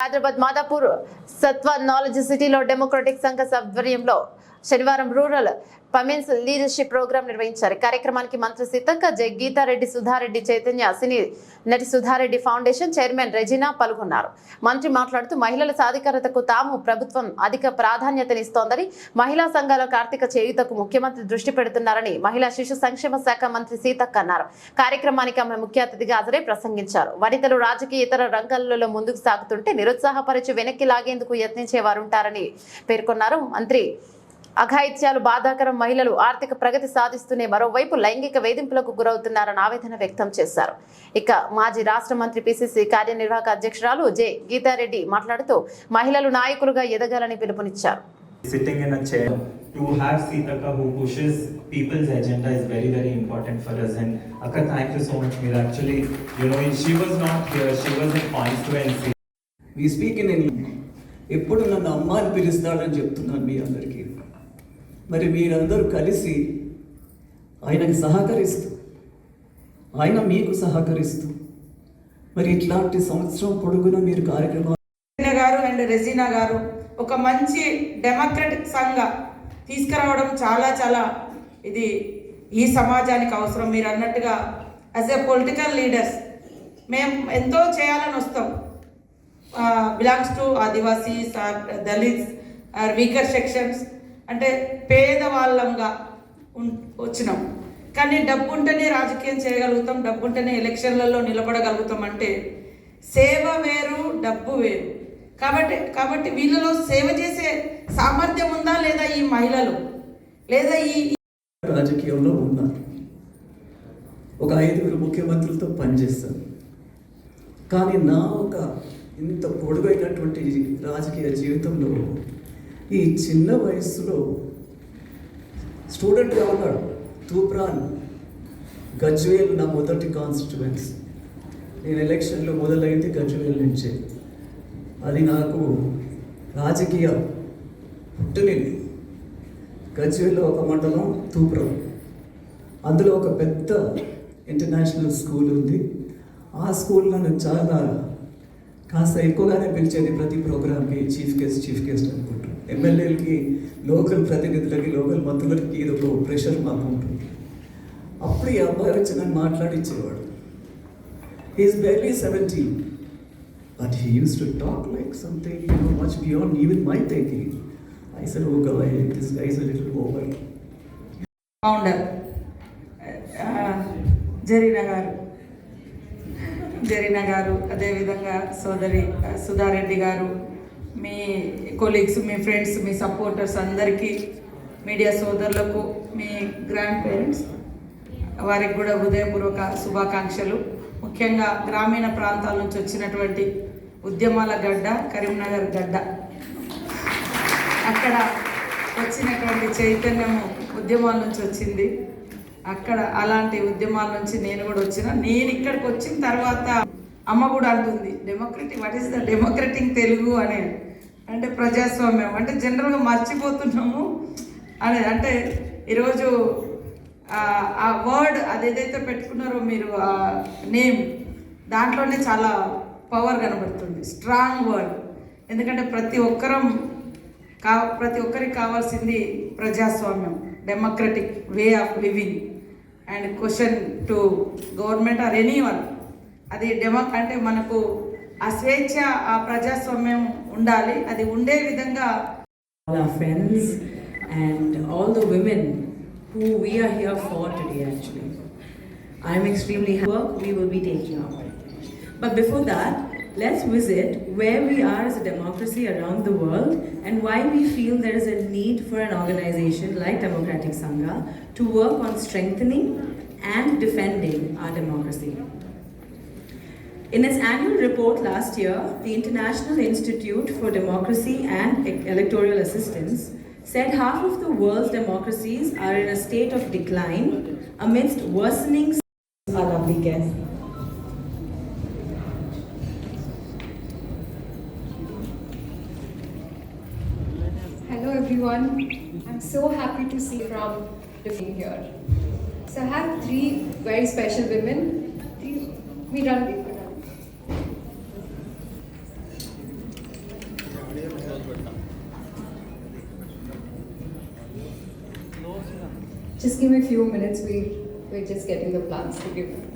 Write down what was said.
హైదరాబాద్ మాదాపూర్ సత్వ నాలెడ్జ్ సిటీలో డెమోక్రటిక్ సంఘ ఆధ్వర్యంలో శనివారం రూరల్ పమెన్స్ లీడర్షిప్ ప్రోగ్రాం నిర్వహించారు. కార్యక్రమానికి మంత్రి సీతక్క జై గీతారెడ్డి సుధారెడ్డి చైతన్య సినీ నటి సుధారెడ్డి ఫౌండేషన్ చైర్మన్ రెజినా పాల్గొన్నారు. మంత్రి మాట్లాడుతూ మహిళల సాధికారతకు తాము ప్రభుత్వం అధిక ప్రాధాన్యతనిస్తోందని మహిళా సంఘాలకు ఆర్థిక చేయుతకు ముఖ్యమంత్రి దృష్టి పెడుతున్నారని మహిళా శిశు సంక్షేమ శాఖ మంత్రి సీతక్క అన్నారు. కార్యక్రమానికి ఆమె ముఖ్య అతిథిగా హాజరై ప్రసంగించారు. వనితలు రాజకీయ ఇతర రంగాలలో ముందుకు సాగుతుంటే నిరుత్సాహపరిచి వెనక్కి లాగేందుకు యత్నించే వారుంటారని పేర్కొన్నారు. మంత్రి అఘాయిత్యాలు బాధాకరం మహిళలు ఆర్థిక ప్రగతి సాధిస్తూనే మరోవైపు లైంగిక వేధింపులకు గురవుతున్నారని ఆవేదన వ్యక్తం చేశారు. ఇక మాజీ రాష్ట్ర మంత్రి పిసిసి కార్యనిర్వాహక అధ్యక్షురాలు జె. గీతారెడ్డి మాట్లాడుతూ మహిళలు నాయకులుగా ఎదగాలని పిలుపునిచ్చారు. Sitting in a chair to have Sitaka who pushes people's agenda is very very important for us. And Akka thank you so much Mir actually you know she was not here she was in constituency we speak in English ఎప్పుడు నన్ను అమ్మ అని పిలుస్తాడని చెప్తున్నాను మీ అందరికీ. మరి మీరందరూ కలిసి ఆయనకి సహకరిస్తూ ఆయన మీకు సహకరిస్తూ మరి ఇట్లాంటి సంవత్సరం పొడుగున మీరు కార్యక్రమాలు గారు అండ్ రెజీనా గారు ఒక మంచి డెమోక్రటిక్ సంఘ తీసుకురావడం చాలా చాలా ఇది ఈ సమాజానికి అవసరం. మీరు అన్నట్టుగా యాజ్ ఎ పొలిటికల్ లీడర్స్ మేము ఎంతో చేయాలని వస్తాం. Belongs to Adivasis or Dalits or weaker sections అంటే పేదవాళ్ళంగా వచ్చినాం. కానీ డబ్బు ఉంటేనే రాజకీయం చేయగలుగుతాం డబ్బు ఉంటేనే ఎలక్షన్లలో నిలబడగలుగుతాం అంటే సేవ వేరు డబ్బు వేరు. కాబట్టి కాబట్టి వీళ్ళలో సేవ చేసే సామర్థ్యం ఉందా లేదా ఈ మహిళలు? లేదా ఈ రాజకీయంలో ఉన్నారు ఒక ఐదుగురు ముఖ్యమంత్రులతో పనిచేస్తాను కానీ నా ఒక ఇంత పొడుగైనటువంటి రాజకీయ జీవితంలో ఈ చిన్న వయసులో స్టూడెంట్గా ఉన్నాడు. తూప్రాన్ గజ్వేల్ నా మొదటి కాన్స్టిట్యువెన్స్ నేను ఎలక్షన్లో మొదలైంది గజ్వేల్ నుంచే. అది నాకు రాజకీయ పుట్టునింది గజ్వేల్లో ఒక మండలం తూప్రం. అందులో ఒక పెద్ద ఇంటర్నేషనల్ స్కూల్ ఉంది. ఆ స్కూల్ నన్ను చాలా కాస్త ఎక్కువగానే పిలిచేది ప్రతి ప్రోగ్రామ్కి చీఫ్ గెస్ట్ చీఫ్ గెస్ట్ అనుకుంటూ. ఎమ్మెల్యేలకి లోకల్ ప్రతినిధులకి లోకల్ మంత్రులకి ఇది ఒక ప్రెషర్ మాకు ఉంటుంది. అప్పుడు ఈ అబ్బాయి వచ్చి నన్ను మాట్లాడించేవాడు is barely seventeen but he used to talk like something you know much beyond even my thinking I said oh guy this guys a little over founder Zarina garu. Zarina garu అదేవిధంగా సోదరి uh, Sudha Reddy garu. మీ colleagues మీ friends మీ supporters అందరికీ media సోదరులకు మీ grand parents వారికి కూడా హృదయపూర్వక శుభాకాంక్షలు. ముఖ్యంగా గ్రామీణ ప్రాంతాల నుంచి వచ్చినటువంటి ఉద్యమాల గడ్డ కరీంనగర్ గడ్డ. అక్కడ వచ్చినటువంటి చైతన్యము ఉద్యమాల నుంచి వచ్చింది. అక్కడ అలాంటి ఉద్యమాల నుంచి నేను కూడా వచ్చిన. నేను ఇక్కడికి వచ్చిన తర్వాత అమ్మ కూడా అంటుంది democratic what is the democratic Telugu అనే. అంటే ప్రజాస్వామ్యం అంటే జనరల్గా మర్చిపోతున్నాము. అనేది అంటే ఈరోజు ఆ- వర్డ్ అది ఏదైతే పెట్టుకున్నారో మీరు ఆ నేమ్ దాంట్లోనే చాలా పవర్ కనబడుతుంది. స్ట్రాంగ్ వర్డ్ ఎందుకంటే ప్రతి ఒక్కరం కా ప్రతి ఒక్కరికి కావాల్సింది ప్రజాస్వామ్యం democratic way of living and question to government or any one అది డెమో అంటే మనకు ఆ స్వేచ్ఛ ఆ ప్రజాస్వామ్యం ఉండాలి అది ఉండే విధంగా all our friends and all the women who we are here for today actually. I'm extremely happy work we will be taking up. But before that, let's visit where we are as a democracy around the world and why we feel there is a need for an organization like Democratic Sangha to work on strengthening and defending our democracy. In its annual report last year, the International Institute for Democracy and Electoral Assistance said half of the world's democracies are in a state of decline amidst worsening. Our lovely guest. Hello everyone. I'm so happy to see from different here. So I have three very special women. We run Just give me a few minutes. We, we're just getting the plants to give.